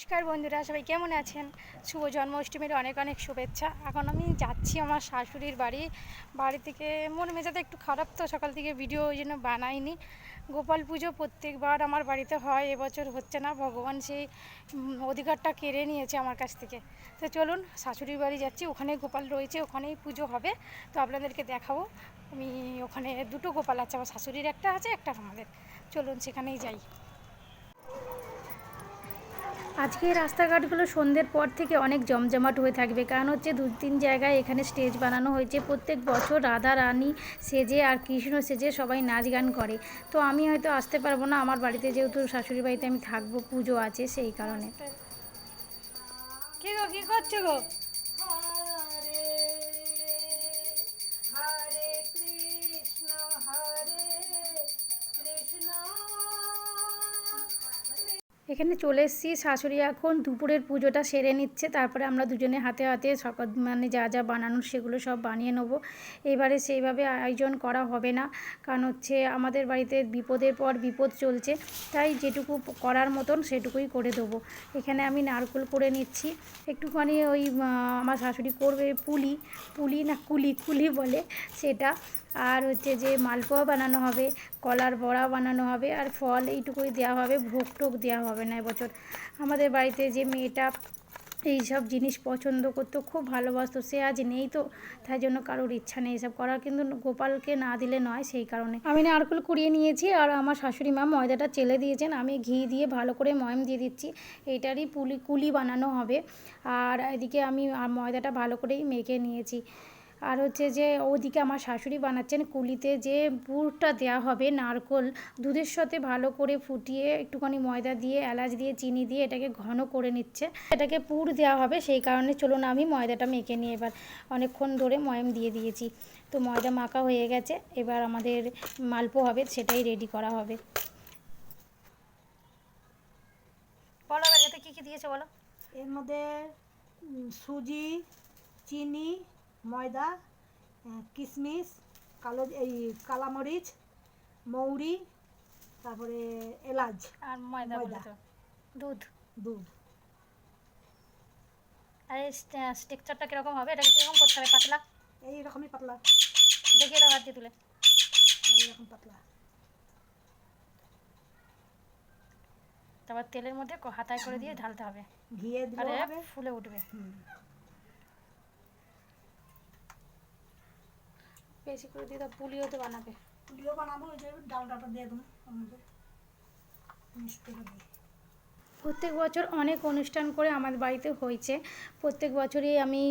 নমস্কার বন্ধুরা, সবাই কেমন আছেন? শুভ জন্মাষ্টমীর অনেক অনেক শুভেচ্ছা। এখন আমি যাচ্ছি আমার শাশুড়ির বাড়ি। বাড়ি থেকে মন মেজাতে একটু খারাপ তো, সকাল থেকে ভিডিও ওই জন্য বানাইনি। গোপাল পুজো প্রত্যেকবার আমার বাড়িতে হয়, এবছর হচ্ছে না। ভগবান সেই অধিকারটা কেড়ে নিয়েছে আমার কাছ থেকে। তো চলুন, শাশুড়ির বাড়ি যাচ্ছি। ওখানে গোপাল রয়েছে, ওখানেই পুজো হবে। তো আপনাদেরকে দেখাবো। আমি ওখানে দুটো গোপাল আছে, আমার শাশুড়ির একটা আছে, একটা আমাদের। চলুন, সেখানেই যাই। আজকে রাস্তাঘাটগুলো সন্ধ্যের পর থেকে অনেক জমজমাট হয়ে থাকবে। কারণ হচ্ছে দু, তিন জায়গায় এখানে স্টেজ বানানো হয়েছে। প্রত্যেক বছর রাধা, রানী সেজে আর কৃষ্ণ সেজে সবাই নাচ গান করে। তো আমি হয়তো আসতে পারব না। আমার বাড়িতে যেহেতু শাশুড়ি বাড়িতে আমি থাকব, পুজো আছে সেই কারণে। কি গো করছ গো? এখানে চলে এসেছি। শাশুড়ি এখন দুপুরের পুজোটা সেরে নিচ্ছে। তারপরে আমরা দুজনে হাতে হাতে সকাল মানে যা যা বানানোর সেগুলো সব বানিয়ে নেব। এবারে সেইভাবে আয়োজন করা হবে না। কারণ হচ্ছে আমাদের বাড়িতে বিপদের পর বিপদ চলছে। তাই যেটুকু করার মতন সেটুকুই করে দেবো। এখানে আমি নারকোল করে নিচ্ছি। একটুখানি ওই আমার শাশুড়ি করবে পুলি। পুলি না কুলি কুলি বলে সেটা। আর হচ্ছে যে মালপোয়া বানানো হবে, কলার বড়া বানানো হবে, আর ফল এইটুকুই দেওয়া হবে, ভোগ টোক দেওয়া হবে না এবছর। আমাদের বাড়িতে যে মেয়েটা এই সব জিনিস পছন্দ করতো, খুব ভালোবাসতো, সে আজ নেই তো, তাই জন্য কারোর ইচ্ছা নেই এসব করার। কিন্তু গোপালকে না দিলে নয় সেই কারণে। আমি নারকেল কুড়িয়ে নিয়েছি, আর আমার শাশুড়ি মা ময়দাটা চেলে দিয়েছেন, আমি ঘি দিয়ে ভালো করে ময়ম দিয়ে দিচ্ছি। এইটারই পুলি, কুলি বানানো হবে, আর এদিকে আমি ময়দাটা ভালো করেই মেখে নিয়েছি। আর হচ্ছে যে ওদিকে আমার শাশুড়ি বানাচ্ছেন কুলিতে যে পুরটা দেওয়া হবে নারকোল, দুধের সাথে ভালো করে ফুটিয়ে একটুখানি ময়দা দিয়ে, এলাচ দিয়ে, চিনি দিয়ে এটাকে ঘন করে নিচ্ছে। এটাকে পুর দেওয়া হবে, সেই কারণে চলুন আমি ময়দাটা মেখে নিই। এবার অনেকক্ষণ ধরে ময়ম দিয়ে দিয়েছি। তো ময়দা মাখা হয়ে গেছে, এবার আমাদের মালপো হবে, সেটাই রেডি করা হবে। বলো এতে কী কী দিয়েছে বলো? এর মধ্যে সুজি, চিনি ময়দা কিশমিশ কালো এই কালামরিচ মৌরি তারপরে এলাচ। আর ময়দা ময়দা। দুধ। দুধ। আর এই স্ট্রাকচারটা কীরকম হবে? এটাকে কীরকম করতে হবে? পাতলা? এই রকমই পাতলা। দেখিয়ে দাও হাত দিয়ে তুলে। এইরকম পাতলা। তারপর তেলের মধ্যে হাতায় করে দিয়ে ঢালতে হবে। ঘিয়ে হবে। ফুলে উঠবে। হুম। বেশি করে দিয়ে দাও, পুলিও তো বানাবে। পুলিও বানাবো, ওই যে ডাল ডালটা দিয়ে দেবো। আমাদের মিষ্টিটা দিয়ে। প্রত্যেক বছর অনেক অনুষ্ঠান করে আমার বাড়িতে হয়েছে। প্রত্যেক বছরই আমি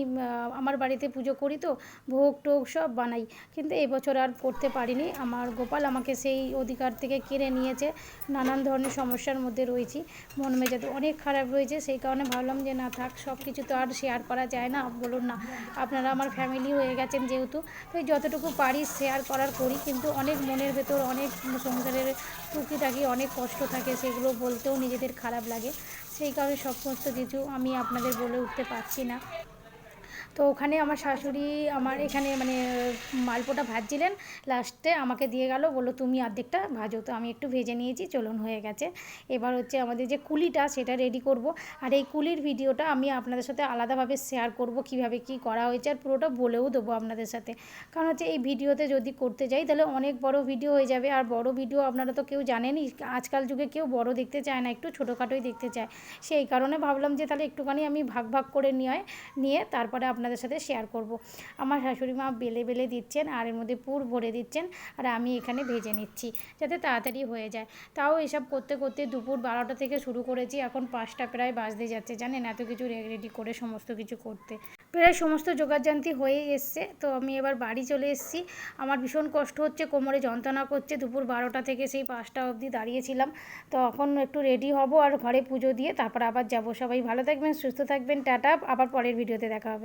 আমার বাড়িতে পুজো করি তো, ভোগ টোগ সব বানাই। কিন্তু এবছর আর করতে পারিনি। আমার গোপাল আমাকে সেই অধিকার থেকে কেড়ে নিয়েছে। নানান ধরনের সমস্যার মধ্যে রয়েছি। মন মেজাতে অনেক খারাপ রয়েছে। সেই কারণে ভাবলাম যে না থাক, সব কিছু তো আর শেয়ার করা যায় না। বলুন না, আপনারা আমার ফ্যামিলি হয়ে গেছেন যেহেতু। তাই যতটুকু পারি শেয়ার করার করি। কিন্তু অনেক মনের ভেতর অনেক সংসারের টুকিটাকি অনেক কষ্ট থাকে, সেগুলো বলতেও নিজেদের খারাপ লাগে। সেই কারণে সমস্ত কিছু আমি আপনাদের বলে উঠতে পারছি না। তো ওখানে আমার শাশুড়ি আমার এখানে মানে মালপোটা ভাজছিলেন। লাস্টে আমাকে দিয়ে গেল, বলল, তুমি অর্ধেকটা ভাজো। তো আমি একটু ভেজে নিয়েছি, চলুন হয়ে গেছে। এবার হচ্ছে আমাদের যে কুলিটা, সেটা রেডি করব। আর এই কুলির ভিডিওটা আমি আপনাদের সাথে আলাদাভাবে শেয়ার করব, কীভাবে কি করা হয়েছে, আর পুরোটা বলেও দেবো আপনাদের সাথে। কারণ হচ্ছে এই ভিডিওতে যদি করতে যাই, তাহলে অনেক বড় ভিডিও হয়ে যাবে। আর বড় ভিডিও আপনারা তো কেউ জানেনই, আজকাল যুগে কেউ বড় দেখতে চায় না, একটু ছোটোখাটোই দেখতে চায়। সেই কারণে ভাবলাম যে তাহলে একটুখানি আমি ভাগ ভাগ করে নিয়ে নিয়ে তারপরে আপনাদের সাথে শেয়ার করব। আমার শাশুড়ি মা বেলে বেলে দিচ্ছেন আর এর মধ্যে পুর ভরে দিচ্ছেন আর আমি এখানে ভেজে নিচ্ছি যাতে তাড়াতাড়ি হয়ে যায়। তাও এসব করতে করতে দুপুর বারোটা থেকে শুরু করেছি, এখন পাঁচটা প্রায় বাজতে যাচ্ছে, জানেন? এত কিছু রেডি করে সমস্ত কিছু করতে। প্রায় সমস্ত যোগাযান্তি হয়ে এসছে, তো আমি এবার বাড়ি চলে এসেছি। আমার ভীষণ কষ্ট হচ্ছে, কোমরে যন্ত্রণা করছে, দুপুর বারোটা থেকে সেই পাঁচটা অবধি দাঁড়িয়েছিলাম। তো এখন একটু রেডি হব আর ঘরে পুজো দিয়ে, তারপর আবার যাব। সবাই ভালো থাকবেন, সুস্থ থাকবেন, টাটা, আবার পরের ভিডিওতে দেখা হবে।